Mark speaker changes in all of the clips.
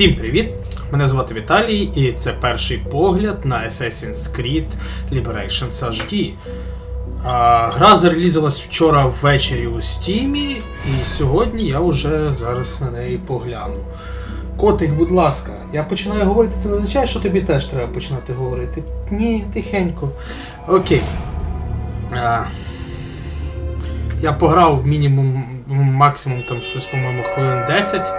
Speaker 1: Всім привіт! Мене звати Віталій, і це перший погляд на Assassin's Creed Liberations HD. А, гра зарелізилась вчора ввечері у Стімі, і сьогодні я вже зараз на неї погляну. Котик, будь ласка, я починаю говорити, це не означає, що тобі теж треба починати говорити. Ні, тихенько. Окей. А, я пограв мінімум, максимум там щось, по-моєму, хвилин 10.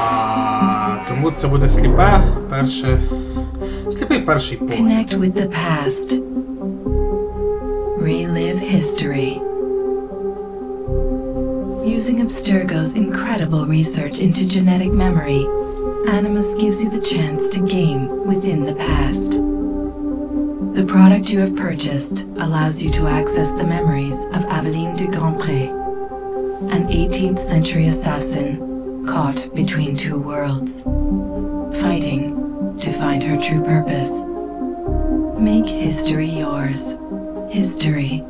Speaker 1: А, тому це буде сліпе перше. Сліпий перший погляд.
Speaker 2: Connect with the past. Relive history. Using Abstergo's incredible research into genetic memory, Animus gives you the chance to game within the past. The product you have purchased allows you to access the memories of Aveline de Grandpré, an 18th century assassin caught between two worlds, fighting to find her true purpose. Make history yours. History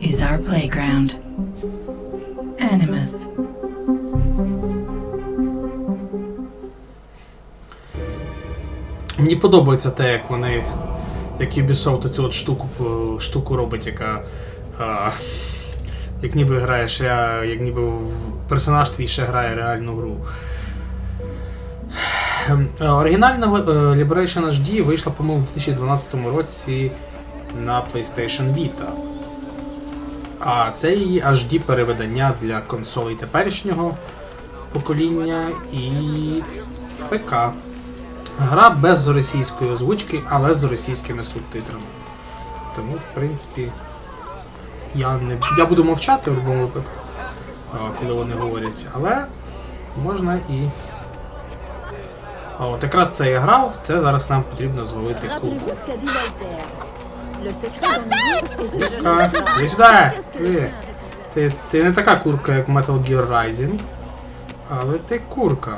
Speaker 2: is our playground. Animus.
Speaker 1: Мені подобається те, як вони. Як Ubisoft цю от штуку, по- штуку робить, яка. А, як ніби граєш, як ніби персонаж твій ще грає реальну гру. Ем, е, Оригінальна е, Liberation HD вийшла, по-моєму, в 2012 році на PlayStation Vita. А це її HD переведення для консолей теперішнього покоління і ПК. Гра без російської озвучки, але з російськими субтитрами. Тому, в принципі, я не я буду мовчати в будь-якому випадку, коли вони говорять, але можна і. А от якраз це я грав, це зараз нам потрібно зловити
Speaker 3: ce
Speaker 1: Курка, іди сюди! Ти, ти, ти не така курка, як Metal Gear Rising, але ти курка.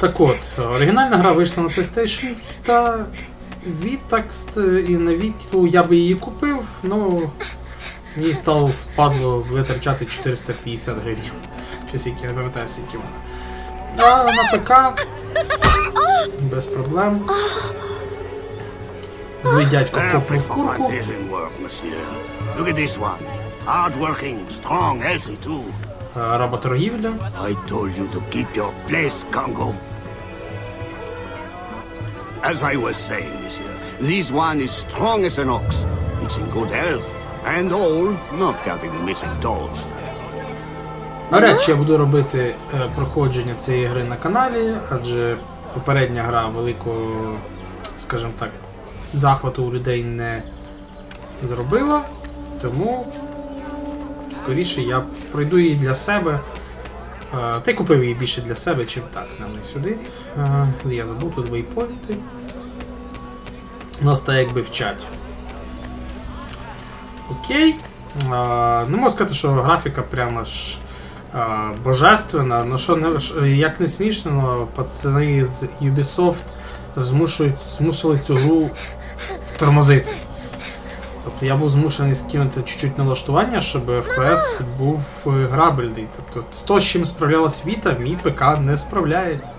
Speaker 1: Так от, оригінальна гра вийшла на PlayStation Vita. Vita, і на Vita я би її купив, ну мені стало впадло витрачати 450 гривень. Чи скільки, я не пам'ятаю, скільки вона. А на ПК без проблем. Злий дядько копнув курку.
Speaker 4: Look at this one. Hard-working, strong, healthy too.
Speaker 1: Е, Работоргівля.
Speaker 4: I told you to keep your place, Congo. As I was saying, monsieur, this one is strong as an ox. It's in good health, and all, not counting the missing toes.
Speaker 1: Навряд чи я буду робити е, проходження цієї гри на каналі, адже попередня гра великого, скажімо так, захвату у людей не зробила. Тому скоріше я пройду її для себе. Е, Та й купив її більше для себе, чим так, нам не сюди. Е, Я забув тут вейпойнти. Нас так якби вчать. Окей. Не можу сказати, що графіка прямо ж божественна. Ну що не як не смішно, но пацани з Ubisoft змушують, змусили цю гру тормозити. Тобто я був змушений скинути чуть-чуть налаштування, щоб FPS був е, грабельний. Тобто з того, з чим справлялась Vita, мій ПК не справляється.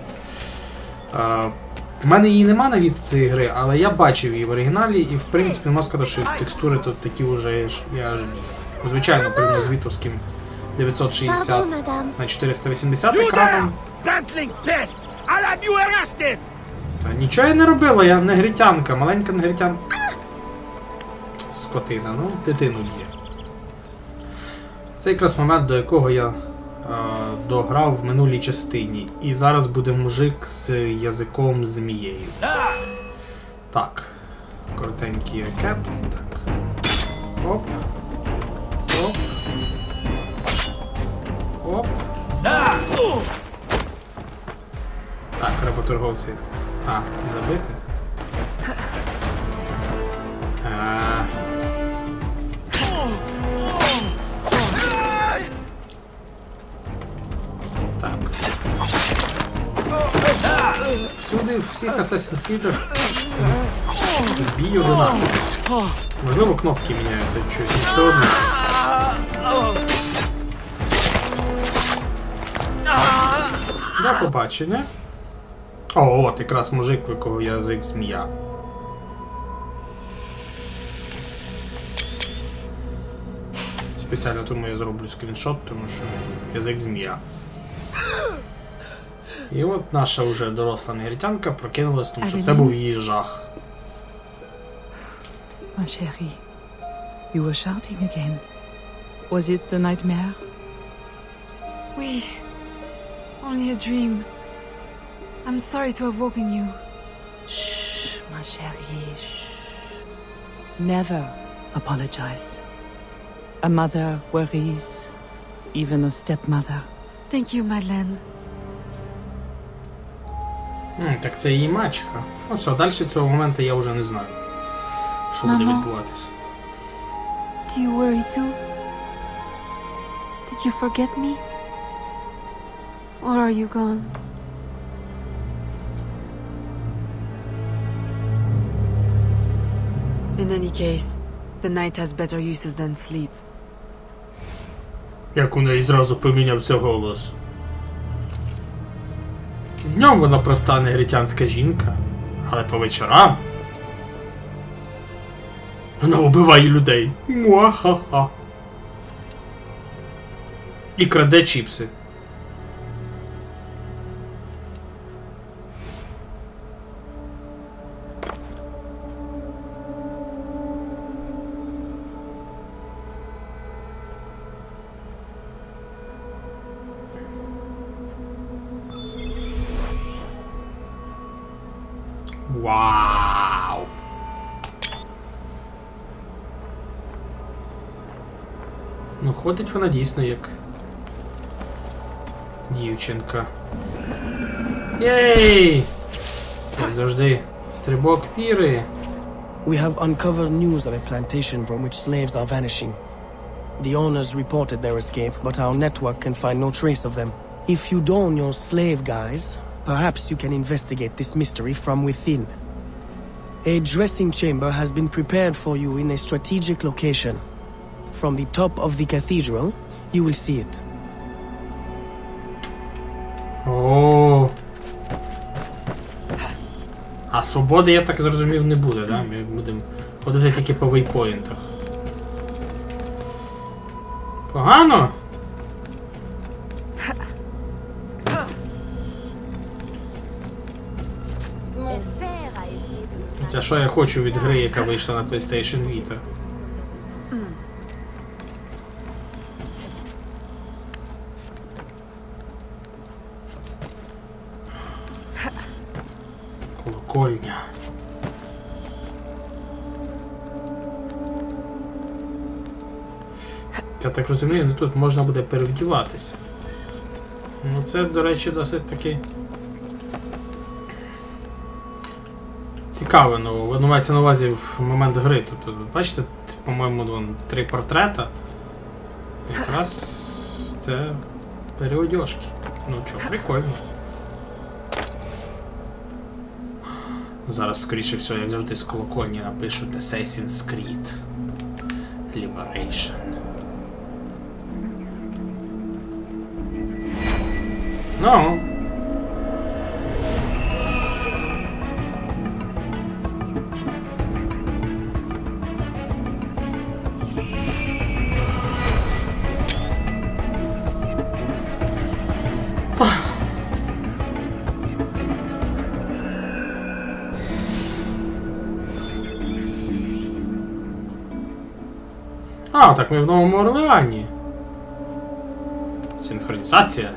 Speaker 1: У мене її нема на від цієї гри, але я бачив її в оригіналі, і в принципі можна сказати, що текстури тут такі вже є ж- аж. Звичайно, порівняно з вітовським 960 на 480 екраном. Та нічого я не робила, я негритянка, маленька негритянка. Скотина, ну, дитину б'є. Це якраз момент, до якого я дограв в минулій частині. І зараз буде мужик з язиком змією. Так. Коротенький рекеп. Так. Оп. Оп. Оп. Так, работорговці. А, забити. Всюди, всіх Assassin's Creed бій одинаково. Можливо, кнопки міняються чуть, все одно. До побачення. О, от якраз мужик, в якого язик змія. Спеціально тому я зроблю скріншот, тому що язик змія. І от наша вже доросла негритянка прокинулась, тому що це був її жах.
Speaker 5: Ma chérie, you were shouting again. Was it the nightmare?
Speaker 6: Oui. Only a dream. I'm sorry to have woken you.
Speaker 5: Shh, ma chérie, shh. Never apologize. A mother worries, even a stepmother.
Speaker 6: Thank you, Madeleine.
Speaker 1: М, так це її мачеха. Ну все, далі цього моменту я вже не знаю. Що буде
Speaker 6: Мамо.
Speaker 1: відбуватися.
Speaker 6: Do you worry too? Did you forget me? Or are you gone?
Speaker 7: In any case, the night has better uses than sleep.
Speaker 1: Як у неї зразу помінявся голос. Днем вона проста негритянська жінка, але по вечорам. Вона убиває людей. Муахаха. І краде чіпси. Ну, ходить вона дійсно як дівчинка. Єй! Як завжди, стрибок віри.
Speaker 8: We have uncovered news of a plantation from which slaves are vanishing. The owners reported their escape, but our network can find no trace of them. If you don your slave guise, perhaps you can investigate this mystery from within. A dressing chamber has been prepared for you in a strategic location. From the top of the cathedral, you will see it.
Speaker 1: О. А свободи, я так зрозумів, не буде, да? Ми будемо ходити тільки по вейпоінтах. Погано? Хоча що я хочу від гри, яка вийшла на PlayStation Vita? Так розумію, ну тут можна буде перевдіватися. Ну це, до речі, досить таки. Цікаве, ну, мається на увазі в момент гри. Тобто, бачите, по-моєму, три портрета. Якраз це переодяжки. Ну чо, прикольно. Зараз, скоріше всього, як завжди, з колокольні напишуть Assassin's Creed. Liberation. Ну. А, так ми в Новому Орлеані. Синхронізація.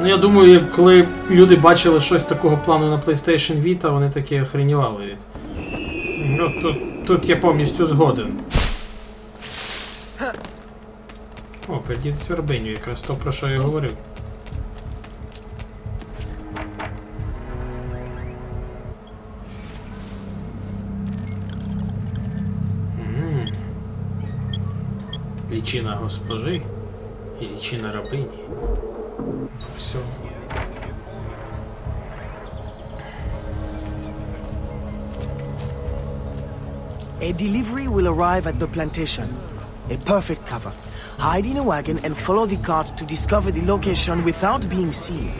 Speaker 1: Ну, я думаю, коли люди бачили щось такого плану на PlayStation Vita, вони такі охренівали від. Ну, тут, тут я повністю згоден. О, перейдіть свербиню, якраз то, про що я говорив. Лічина госпожи і лічина рабині. Все.
Speaker 8: A delivery will arrive at the plantation. A perfect cover. Hide in a wagon and follow the cart to discover the location without being seen.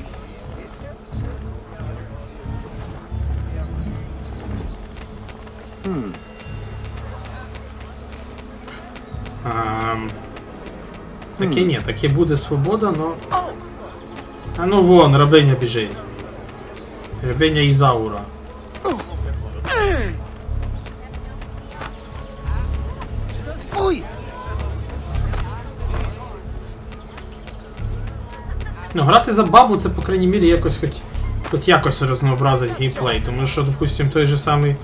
Speaker 1: Таке ні, таке буде свобода, но. А ну вон, рабиня біжить. Рабиня Ізаура.
Speaker 8: Ой!
Speaker 1: Ну, грати за бабу це, по крайній мірі, якось хоч, хоч якось рознообразить геймплей. Тому що, допустим, той же самий.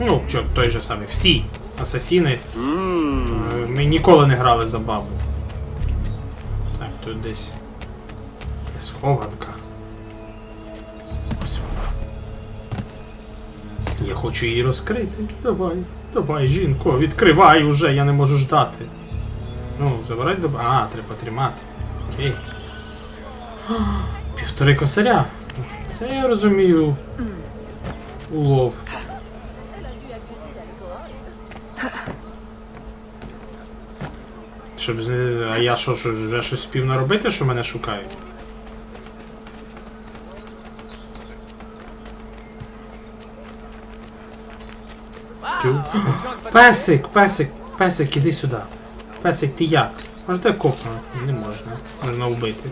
Speaker 1: Ну, що, той же самий, всі асасіни. е, Ми ніколи не грали за бабу. Тут десь. Є схованка. Ось вона. Я хочу її розкрити. Давай, давай, жінко, відкривай уже, я не можу ждати. Ну, забирай до. А, треба тримати. Окей. Півтори косаря. Це я розумію. Улов. Щоб з- А я що, що вже щось спів наробити, що мене шукають? Песик, песик, песик, іди сюди. Песик, ти як? Можете копнути? Не можна. Можна вбити.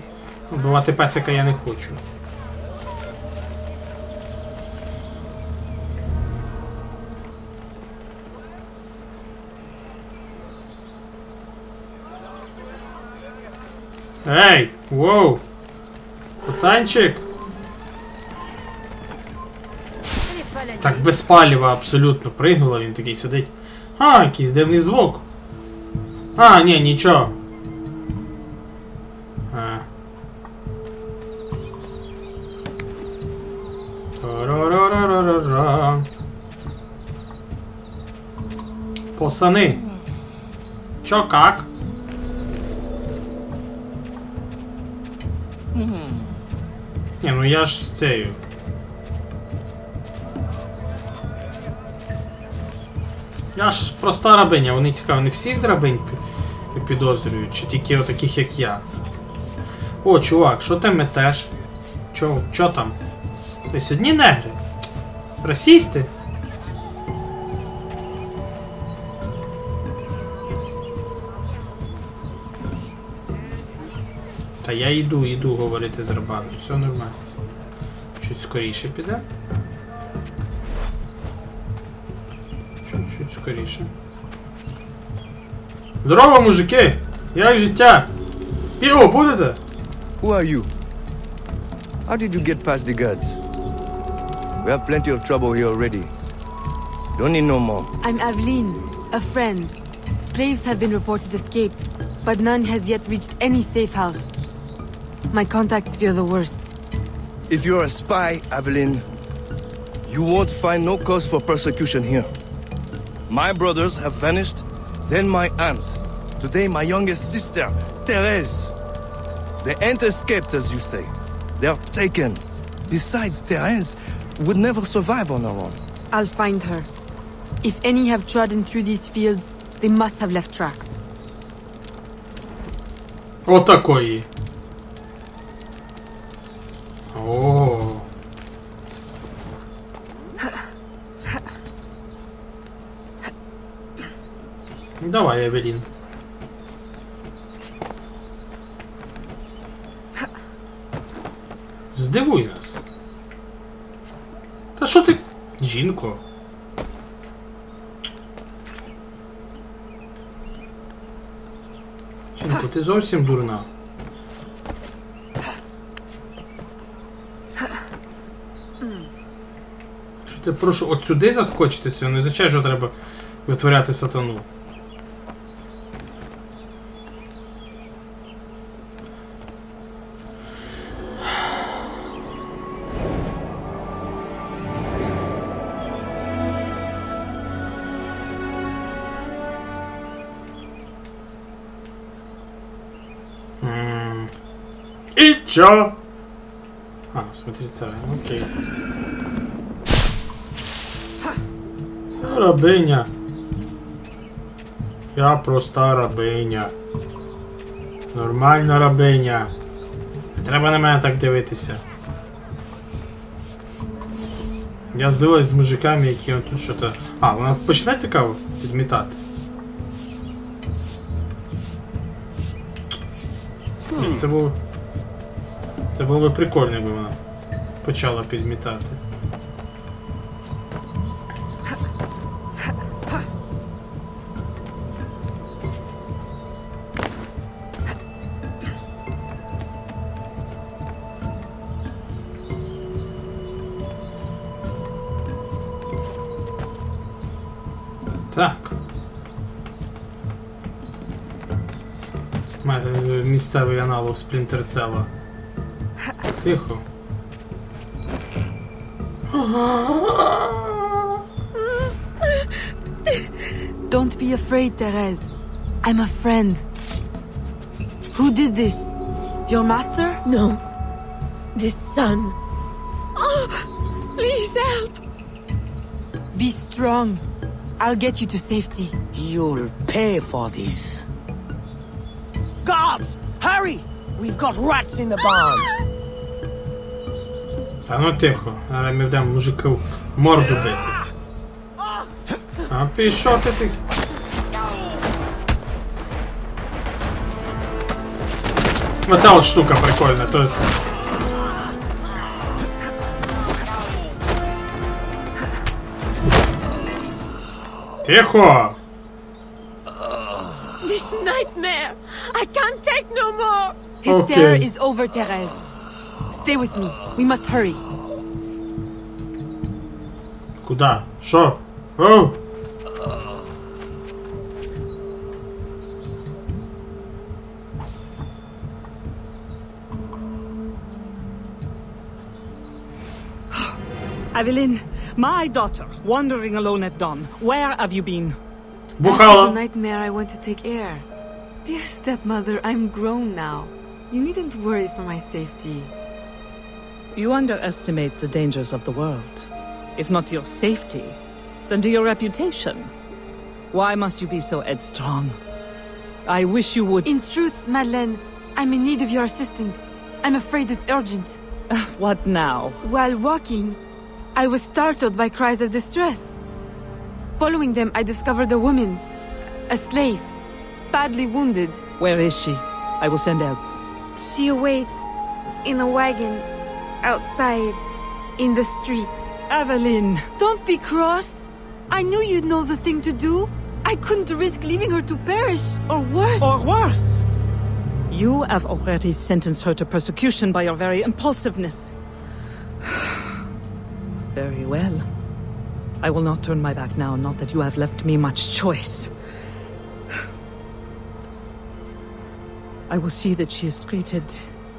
Speaker 1: Вбивати песика я не хочу. Ей! Воу! Пацанчик! Так без паліва абсолютно пригнула, він такий сидить. А, якийсь дивний звук. А, ні, нічого. А. Пацани. Чо как? Ну я ж з цією. Я ж проста рабиня, вони цікаво, не всіх драбинь підозрюють, чи тільки отаких, як я. О, чувак, що ти метеш? Чо, чо там? Десь одні негри? Расісти? Та я йду, йду говорити з рабами, все нормально. Чуть скоріше піде. Чуть-чуть скоріше. Здорово, мужики! Як життя? Піво будете?
Speaker 9: Who are you? How did you get past the guards? We have plenty of trouble here already. Don't need no more.
Speaker 7: I'm Aveline, a friend. Slaves have been reported escaped, but none has yet reached any safe house. My contacts fear the worst.
Speaker 9: If you're a spy, Evelyn, you won't find no cause for persecution here. My brothers have vanished, then my aunt. Today, my youngest sister, Therese. They ain't escaped, as you say. They're taken. Besides, Therese would never survive on her own.
Speaker 7: I'll find her. If any have trodden through these fields, they must have left tracks.
Speaker 1: Отакої. О. Давай, Евелін. Здивуй нас. Та що ти. Жінко. Жінко, ти зовсім дурна. Що ти прошу от сюди заскочити, це не означає, що треба витворяти сатану. И чё? А, смотрите, окей. Рабиня. Я проста рабиня. Нормальна рабиня. Не треба на мене так дивитися. Я злилась з мужиками, які он тут що-то. А, вона почне цікаво підмітати. Це було. Це було б прикольно, якби вона почала підмітати. Так. Е, місцевий аналог Cell. Тихо.
Speaker 7: Don't be afraid, Therese. I'm a friend. Who did this? Your master?
Speaker 10: No. This son. Oh, please help.
Speaker 7: Be strong. I'll get you to safety.
Speaker 8: You'll pay for this. Guards! Hurry! We've got rats in the barn!
Speaker 1: Та ну тихо, зараз ми будемо мужиків морду бити. А пішов ти. Оця от штука прикольна, то. Тихо!
Speaker 10: This nightmare! I can't take no more!
Speaker 7: His
Speaker 1: Okay.
Speaker 7: terror is over, Therese. Stay with me. We must hurry.
Speaker 1: Куда? Що? Оу!
Speaker 11: Evelyn, my daughter, wandering alone at dawn. Where have you been?
Speaker 7: After the
Speaker 1: Бухала.
Speaker 7: nightmare, I went to take air. Dear stepmother, I'm grown now. You needn't worry for my safety.
Speaker 11: You underestimate the dangers of the world. If not to your safety, then to your reputation. Why must you be so headstrong? I wish you would.
Speaker 7: In truth, Madeleine, I'm in need of your assistance. I'm afraid it's urgent.
Speaker 11: Uh, what now?
Speaker 7: While walking, I was startled by cries of distress. Following them, I discovered a woman, a slave, badly wounded.
Speaker 11: Where is she? I will send help.
Speaker 7: She awaits in a wagon outside in the street.
Speaker 11: Evelyn!
Speaker 7: Don't be cross. I knew you'd know the thing to do. I couldn't risk leaving her to perish, or worse.
Speaker 11: Or worse! You have already sentenced her to persecution by your very impulsiveness. very well. I will not turn my back now, not that you have left me much choice. I will see that she is treated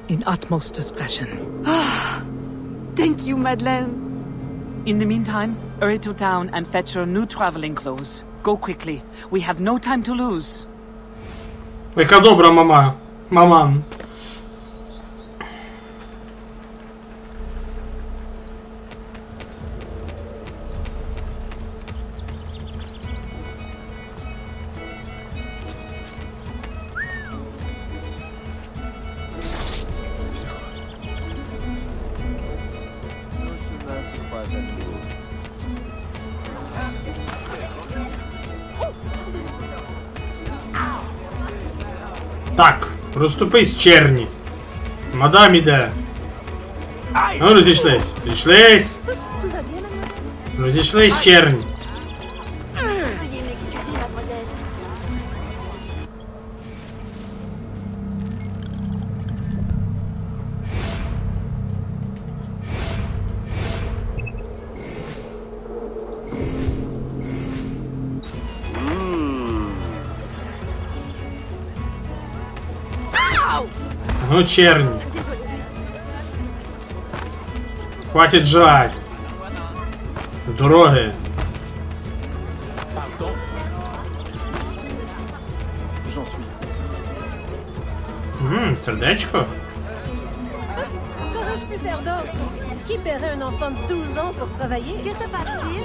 Speaker 11: in utmost discretion.
Speaker 7: Thank you, Madeleine.
Speaker 11: In the meantime, hurry to town and fetch your new traveling clothes. Go quickly. We have no time to lose.
Speaker 1: Jaka dobra mama. Maman. Так, розступись, черні. Мадам іде. Ну, розійшлись. Розійшлись. Розійшлись, черні. Ну, черні. Хватить жать. Дороги. Ммм, сердечко.
Speaker 3: Qu'aurais-je pu faire d'autre Qui paierait un enfant de 12 ans pour travailler Que se passe-t-il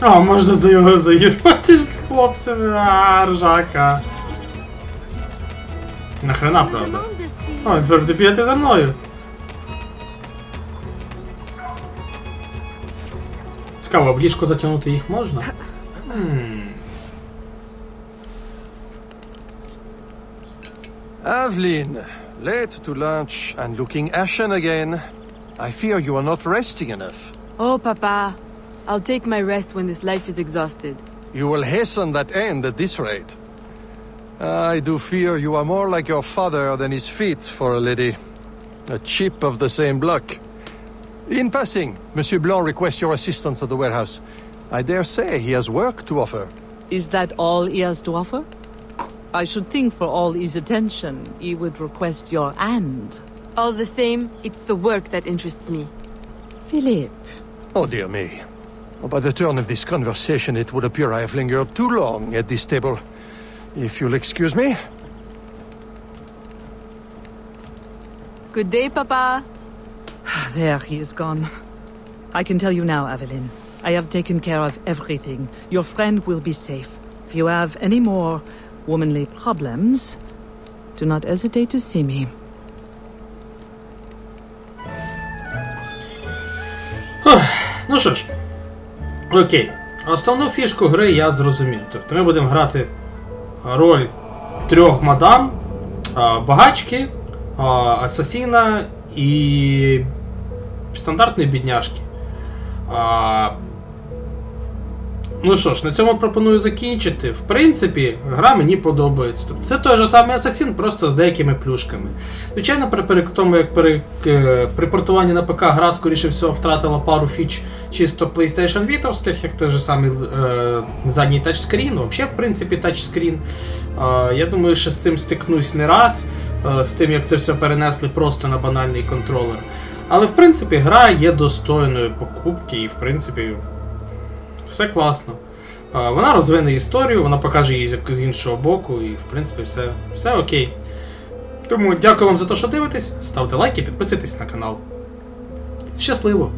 Speaker 1: А, можна за його заїрвати з хлопцями. А, ржака. Нахрена, правда? О, тепер буде бігати за мною. Цікаво, в ліжко затягнути їх можна? Хм.
Speaker 12: Avlin, late to lunch and looking ashen again. I fear you are not resting enough.
Speaker 7: Oh, Papa. I'll take my rest when this life is exhausted.
Speaker 12: You will hasten that end at this rate. I do fear you are more like your father than is fit for a lady. A chip of the same block. In passing, Monsieur Blanc requests your assistance at the warehouse. I dare say he has work to offer.
Speaker 11: Is that all he has to offer? I should think for all his attention, he would request your hand.
Speaker 7: All the same, it's the work that interests me.
Speaker 11: Philip.
Speaker 12: Oh, dear me. Oh, by the turn of this conversation, it would appear I have lingered too long at this table. If you'll excuse me.
Speaker 7: Good day, Papa.
Speaker 11: There, he is gone. I can tell you now, Evelyn. I have taken care of everything. Your friend will be safe. If you have any more womanly problems, do not hesitate to see me.
Speaker 1: Ну що ж, окей. Основну фішку гри я зрозумів. Тобто ми будемо грати роль трьох мадам, а, багачки, а, асасіна і стандартної бідняшки. А, Ну що ж, на цьому пропоную закінчити. В принципі, гра мені подобається. Тобто це той же самий Асасін, просто з деякими плюшками. Звичайно, при, тому, як при, е, при портуванні на ПК гра, скоріше всього, втратила пару фіч чисто PlayStation Vita, як той же самий е, задній тачскрін, взагалі, в принципі, тачскрін. Е, я думаю, що з цим стикнусь не раз, е, з тим, як це все перенесли просто на банальний контролер. Але в принципі гра є достойною покупки і в принципі все класно. Вона розвине історію, вона покаже її з- іншого боку, і в принципі все, все окей. Тому дякую вам за те, що дивитесь. Ставте лайки, підписуйтесь на канал. Щасливо!